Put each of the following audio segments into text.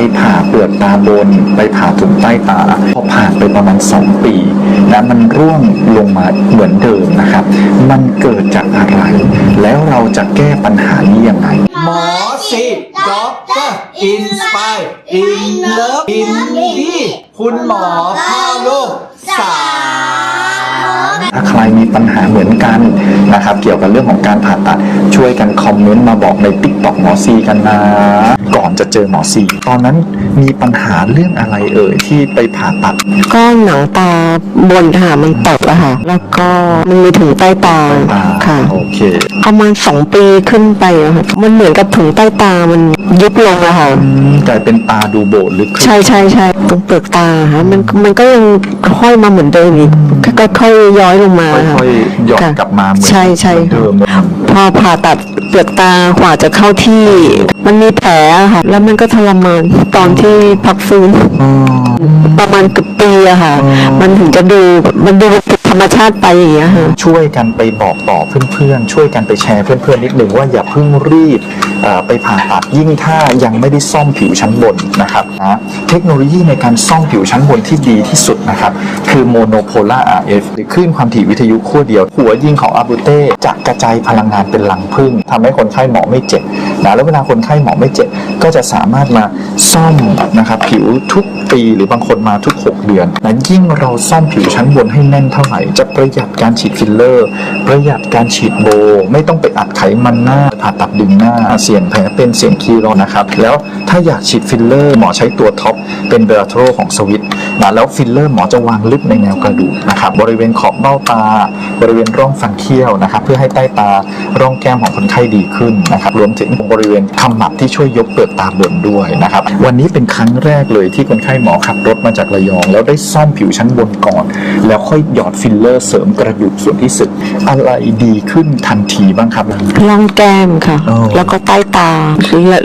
ไปผ่าเปลือกตาบน ไปผ่าถุงใต้ตา พอผ่านไปประมาณ 2 ปีนะมันร่วงลงมาเหมือนเดิมนะครับ มันเกิดจากอะไร แล้วเราจะแก้ปัญหานี้ยังไง หมอสิด็อกเตอร์อินสปายอินเลิฟอินดีคุณหมอพ่อลูกสามถ้าใครมีปัญหาเหมือนกันนะครับ เกี่ยวกับเรื่องของการผ่าตัดช่วยกันคอมเมนต์มาบอกในติ๊กต็อกหมอซีกันนะ ก่อนจะเจอหมอซีตอนนั้นมีปัญหาเรื่องอะไรเอ่ยที่ไปผ่าตัด ก็หนังตาบนค่ะมันตกอะค่ะ แล้วก็มันมีถุงใต้ตาอ่าค่ะโอเคประมาณสองปีขึ้นไปอะค่ะมันเหมือนกับถุงใต้ตามันยุบลงอะค่ะอืมกลายเป็นตาดูโบดลึกขึ้นใช่ใช่ใช่ตรงเปลือกตาค่ะมันมันก็ยังค่อยมาเหมือนเดิมอีกก็ค่อยๆย้อยลงมาค่ะ ค่อยๆหย่อนค่ะกลับมาเหมือนใช่ใช่ เหมือนเดิมพ อผ่าตัดเปลือกตากว่าจะเข้าที่ มันมีแผลอะค่ะ แล้วมันก็ทรมานตอนที่พักฟื้นอ๋อประมาณเกือบปีอะค่ะ มันถึงจะดูมันดูผิด ธรรมชาติไปอย่างเงี้ยค่ะ ช่วยกันไปบอกต่อเพื่อนๆ ช่วยกันไปแชร์เพื่อนๆนิดหนึ่งว่าอย่าเพิ่งรีบเอ่อไปผ่าตัดยิ่งถ้ายังไม่ได้ซ่อมผิวชั้นบนนะครับนะเทคโนโลยีในการซ่อมผิวชั้นบนที่ดีที่สุดนะครับ คือโมโนโพล่า RF หรือคลื่นความถี่วิทยุขั้วเดียว หัวยิงของอาบูเต้จะกระจายพลังงานเป็นลังพึ่งทำให้คนไข้หมอไม่เจ็บนะแล้วเวลาคนไข้หมอไม่เจ็บ ก็จะสามารถมาซ่อมนะครับผิวทุกปีหรือบางคนมาทุก 6 เดือนนะยิ่งเราซ่อมผิวชั้นบนให้แน่นเท่าไหร่จะประหยัดการฉีดฟิลเลอร์ ประหยัดการฉีดโบ ไม่ต้องไปอัดไขมันหน้าผ่าตัดดึงหน้า เสี่ยงแผลเป็นเสี่ยงคีโรนะครับ แล้วถ้าอยากฉีดฟิลเลอร์ หมอใช้ตัวท็อปเป็นเบลโทรของสวิต นะแล้วฟิลเลอร์หมอจะวางลึกในแนวกระดูกนะครับบริเวณขอบเบ้าตา บริเวณร่องฟันเคี้ยวนะครับ เพื่อให้ใต้ตาร่องแก้มของคนไข้ดีขึ้นนะครับรวมถึงบริเวณขมับที่ช่วยยกเปลือกตาบนด้วยนะครับวันนี้เป็นครั้งแรกเลยที่คนไข้หมอขับรถมาจากระยอง แล้วได้ซ่อมผิวชั้นบนก่อน แล้วค่อยหยอดฟิลเลอร์เสริมกระดูกส่วนที่สึกอะไรดีขึ้นทันทีบ้างครับร่องแก้มค่ะอ๋อแล้วก็ใต้ตา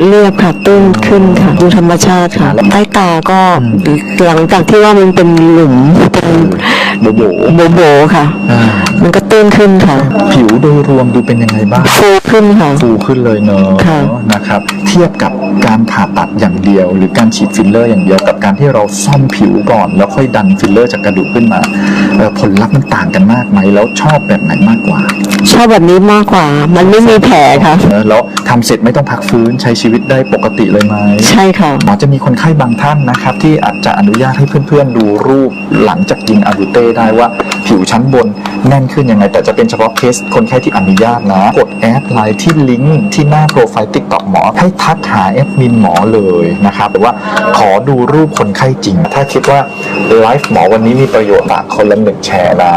เลือดค่ะตื้นขึ้นค่ะดูธรรมชาติค่ะ ใต้ตาก็หลังจากที่ว่ามันเป็นหลุมเป็นโบโบโบโบค่ะ อ่ามันก็ตื้นขึ้นค่ะ ผิวโดยรวมดูเป็นยังไงบ้าง ฟูขึ้นค่ะ ฟูขึ้นเลยเนอะค่ะ นะครับ เทียบกับการผ่าตัดอย่างเดียว หรือการฉีดฟิลเลอร์อย่างเดียวกับการที่เราซ่อมผิวก่อน แล้วค่อยดันฟิลเลอร์จากกระดูกขึ้นมาเอ่อผลลัพธ์มันต่างกันมากไหมแล้วชอบแบบไหนมากกว่าชอบแบบนี้มากกว่า มันไม่มีแผลค่ะเนอะแล้วทำเสร็จไม่ต้องพักฟื้นใช้ชีวิตได้ปกติเลยไหม ใช่ค่ะ หมอจะมีคนไข้บางท่านนะครับ ที่อาจจะอนุญาตให้เพื่อนๆดูรูปหลังจากยิงอาบูเต้ได้ว่าผิวชั้นบนแน่นขึ้นยังไง แต่จะเป็นเฉพาะเคสคนไข้ที่อนุญาตนะ กดแอดไลน์ที่ลิงก์ที่หน้าโปรไฟล์ติ๊กต็อกหมอ ให้ทักหาแอดมินหมอเลยนะครับหรือว่าขอดูรูปคนไข้จริง ถ้าคิดว่าไลฟ์หมอวันนี้มีประโยชน์ฝากคนละหนึ่งแชร์นะ